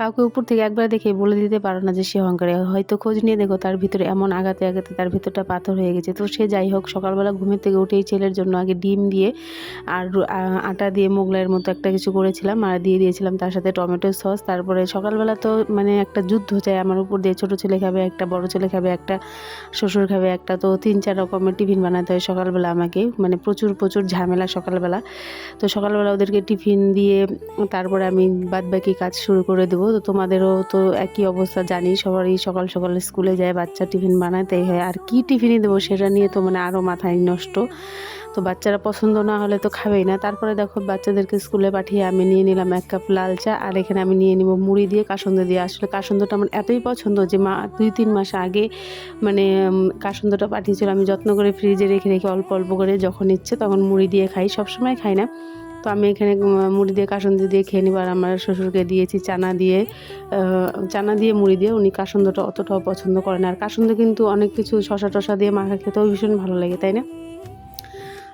কাউকে উপর থেকে একবার দেখে বলে দিতে পারো না যে সে অহংকারী। হয়তো খোঁজ নিয়ে দেখো তার ভিতরে এমন আগাতে আগাতে তার ভিতরটা পাথর হয়ে গেছে। তো সে যাই হোক, সকালবেলা ঘুমের থেকে উঠেই ছেলের জন্য আগে ডিম দিয়ে আর আটা দিয়ে মোগলাইয়ের মতো একটা কিছু করেছিলাম আর দিয়ে দিয়েছিলাম তার সাথে টমেটো সস। তারপরে সকালবেলা তো মানে একটা যুদ্ধ চাই আমার উপর দিয়ে। ছোটো ছেলে খাবে একটা, বড় ছেলে খাবে একটা, শ্বশুর খাবে একটা। তো তিন, চার রকমের টিফিন বানাতে হয় সকালবেলা আমাকে। মানে প্রচুর প্রচুর ঝামেলা সকালবেলা। তো সকালবেলা ওদেরকে টিফিন দিয়ে তারপরে আমি বাদ বাকি কাজ শুরু করে দেবো। তো তোমাদেরও তো একই অবস্থা, জানি সবারই সকাল সকাল স্কুলে যায়, বাচ্চা টিফিন বানাতেই হয়। আর কি টিফিনই দেবো সেটা নিয়ে তো মানে আরও মাথায় নষ্ট। তো বাচ্চারা পছন্দ না হলে তো খাবেই না। তারপরে দেখো বাচ্চাদেরকে স্কুলে পাঠিয়ে আমি নিয়ে নিলাম এক কাপ লাল চা, আর এখানে আমি নিয়ে নিব মুড়ি দিয়ে কাসন্দ দিয়ে। আসলে কাসন্দটা আমার এতই পছন্দ যে মা দুই তিন মাস আগে মানে কাসন্দটা পাঠিয়েছিল। আমি যত্ন করে ফ্রিজে রেখে রেখে অল্প অল্প করে যখন ইচ্ছে তখন মুড়ি দিয়ে খাই। সবসময় খাই না। তো আমি এখানে মুড়ি দিয়ে কাসন্দি দিয়ে খেয়ে নিবার আমার শ্বশুরকে দিয়েছি চানা দিয়ে চানা দিয়ে মুড়ি দিয়ে। উনি কাসন্দটা অতটাও পছন্দ করেন আর কাসন্দ কিন্তু অনেক কিছু শশা টশা দিয়ে মাখা খেতেও ভীষণ ভালো লাগে, তাই না?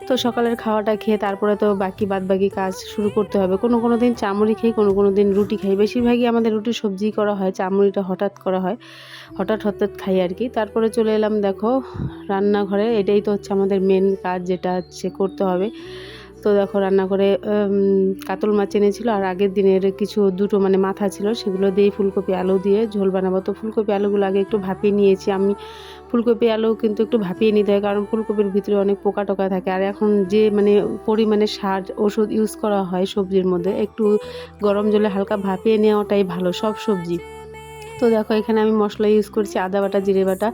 তো সকালের খাওয়াটা খেয়ে তারপরে তো বাকি বাদ বাকি কাজ শুরু করতে হবে। কোনো কোনো দিন চামড়ি খাই কোনো কোনো দিন রুটি খাই। বেশিরভাগই আমাদের রুটি সবজি করা হয়, চামড়িটা হঠাৎ করা হয়, হঠাৎ হঠাৎ খাই আর কি। তারপরে চলে এলাম, দেখো, রান্নাঘরে। এটাই তো হচ্ছে আমাদের মেন কাজ, যেটা হচ্ছে করতে হবে। তো দেখো রান্না করে কাতল মাছ এনেছিল আর আগের দিনের কিছু দুটো মানে মাথা ছিল সেগুলো দিয়ে ফুলকপি আলু দিয়ে ঝোল বানাবো। তো ফুলকপি আলুগুলো আগে একটু ভাপিয়ে নিয়েছি। আমি ফুলকপি আলু কিন্তু একটু ভাপিয়ে নিতে হয় কারণ ফুলকপির ভিতরে অনেক পোকা টোকা থাকে। আর এখন যে মানে পরিমাণে সার, ওষুধ ইউজ করা হয় সবজির মধ্যে, একটু গরম জলে হালকা ভাপিয়ে নেওয়াটাই ভালো সব সবজি। তো দেখো এখানে আমি মশলা ইউজ করছি আদা বাটা, জিরে বাটা,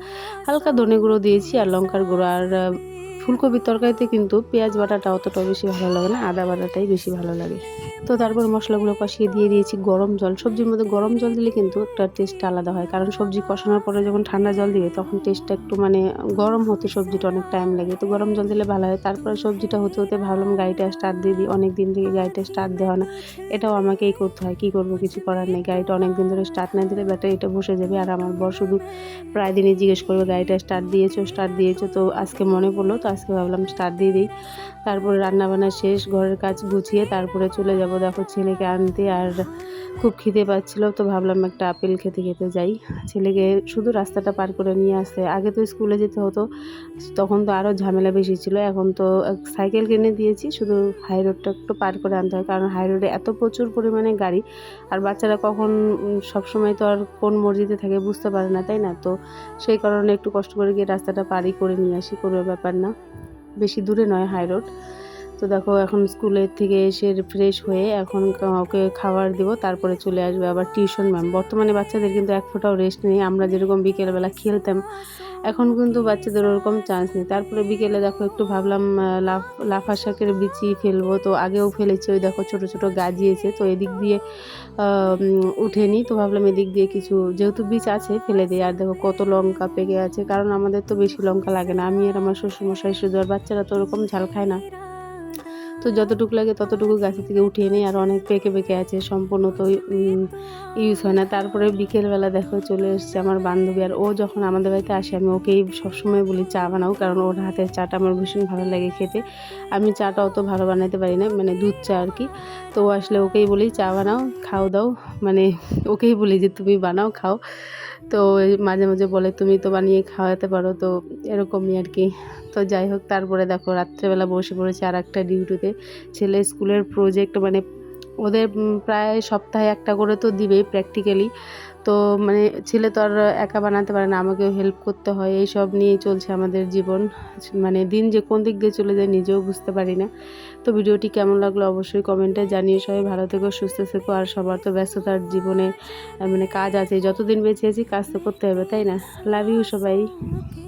হালকা ধনে গুঁড়ো দিয়েছি আর লঙ্কার গুঁড়ো। আর ফুলকপির তরকারিতে কিন্তু পেঁয়াজ বাটাটা অতটা বেশি ভালো লাগে না, আদা বাটাটাই বেশি ভালো লাগে। তো তারপর মশলাগুলো কষিয়ে দিয়ে দিয়েছি গরম জল। সবজির মধ্যে গরম জল দিলে কিন্তু একটা টেস্ট আলাদা হয়, কারণ সবজি কষানোর পরে যখন ঠান্ডা জল দিবে তখন টেস্টটা একটু মানে গরম হতে সবজিটা অনেক টাইম লাগে। তো গরম জল দিলে ভালো হয়, তারপরে সবজিটা হতে হতে ভাবলাম গাড়িটা স্টার্ট দিয়ে দিই অনেক দিন থেকে গাড়িটা স্টার্ট দেওয়া না। এটাও আমাকেই করতে হয়, কী করব কিছু করার নেই, গাড়িটা অনেক দিন ধরে স্টার্ট না দিলে ব্যাটারিটা বসে যাবে। আর আমার বর শুধু প্রায় দিনই জিজ্ঞেস করবে, গাড়িটা স্টার্ট দিয়েছ স্টার্ট দিয়েছ? তো আজকে মনে পড়ল, তো আজকে ভাবলাম স্টার্ট দিয়ে দিই। তারপরে রান্নাবান্না শেষ, ঘরের কাজ গুছিয়ে তারপরে চলে যাব। দেখো ছেলেকে আনতে আর খুব খিদে পাচ্ছিল, তো ভাবলাম একটা আপেল খেতে খেতে যাই। ছেলেকে শুধু রাস্তাটা পার করে নিয়ে আসতে। আগে তো স্কুলে যেতে হতো, তখন তো আরও ঝামেলা বেশি ছিল। এখন তো সাইকেল কিনে দিয়েছি, শুধু হাই রোডটা একটু পার করে আনতে হয়। কারণ হাই রোডে এত প্রচুর পরিমাণে গাড়ি, আর বাচ্চারা কখন সবসময় তো আর কোন মসজিদে থাকে বুঝতে পারে না, তাই না? তো সেই কারণে একটু কষ্ট করে গিয়ে রাস্তাটা পারই করে নিয়ে আসি, কোনো ব্যাপার না। বেশি দূরে নয় হাই রোড। তো দেখো, এখন স্কুলের থেকে এসে ফ্রেশ হয়ে এখন ওকে খাবার দেব, তারপরে চলে আসবে আবার টিউশন ম্যাম বর্তমানে বাচ্চাদের কিন্তু এক ফোঁটাও রেস্ট নেই। আমরা যেরকম বিকেলবেলা খেলতাম, এখন কিন্তু বাচ্চাদের ওরকম চান্স নেই। তারপরে বিকেলে দেখো, একটু ভাবলাম লাফ, লাফা শাকের বিচি ফেলব। তো আগেও ফেলেছি, ওই দেখো, ছোট ছোট গাজিয়েছে। তো এদিক দিয়ে উঠেনি। তো ভাবলাম এদিক দিয়ে কিছু, যেহেতু বীজ আছে, ফেলে দিই। আর দেখো, কত লঙ্কা পেকে আছে। কারণ আমাদের তো বেশি লঙ্কা লাগে না। আমি আর আমার শ্বশুরমশাই শুধু, আর বাচ্চারা তো ওরকম ঝাল খায় না। তো যতটুকু লাগে ততটুকু গাছে থেকে উঠিয়ে নিই আর অনেক পেকে পেকে আছে, সম্পূর্ণ তো ইউজ হয় না। তারপরে বিকেলবেলা দেখো চলে এসছে আমার বান্ধবী আর ও যখন আমাদের বাড়িতে আসে, আমি ওকেই সবসময় বলি চা বানাও, কারণ ওর হাতের চাটা আমার ভীষণ ভালো লাগে খেতে। আমি চাটা অত ভালো বানাতে পারি না মানে দুধ চা আর কি। তো আসলে ওকেই বলি চা বানাও, খাও দাও মানে ওকেই বলি যে তুমি বানাও, খাও। তো মাঝে মাঝে বলে, তুমি তো বানিয়ে খাওয়াতে পারো। তো এরকমই আর কি। তো যাই হোক, তারপরে দেখো, রাত্রেবেলা বসে পড়েছে আর একটা ডিউটিতে। ছেলে স্কুলের প্রজেক্ট মানে ওদের প্রায় সপ্তাহে একটা করে তো দিবেই প্র্যাকটিক্যালি তো মানে ছেলে তো আর একা বানাতে পারে না, আমাকেও হেল্প করতে হয় এই সব নিয়েই চলছে আমাদের জীবন। মানে দিন যে কোন দিক দিয়ে চলে যায় নিজেও বুঝতে পারি না। তো ভিডিওটি কেমন লাগল অবশ্যই কমেন্টে জানিয়ে সবাই, ভালো থেকো, সুস্থ থেকো, আর সবার তো ব্যস্ততার জীবনে মানে কাজ আছে। যতদিন বেঁচে আছি, কাজ তো করতে হবে, তাই না? লাভ ইউ সবাই।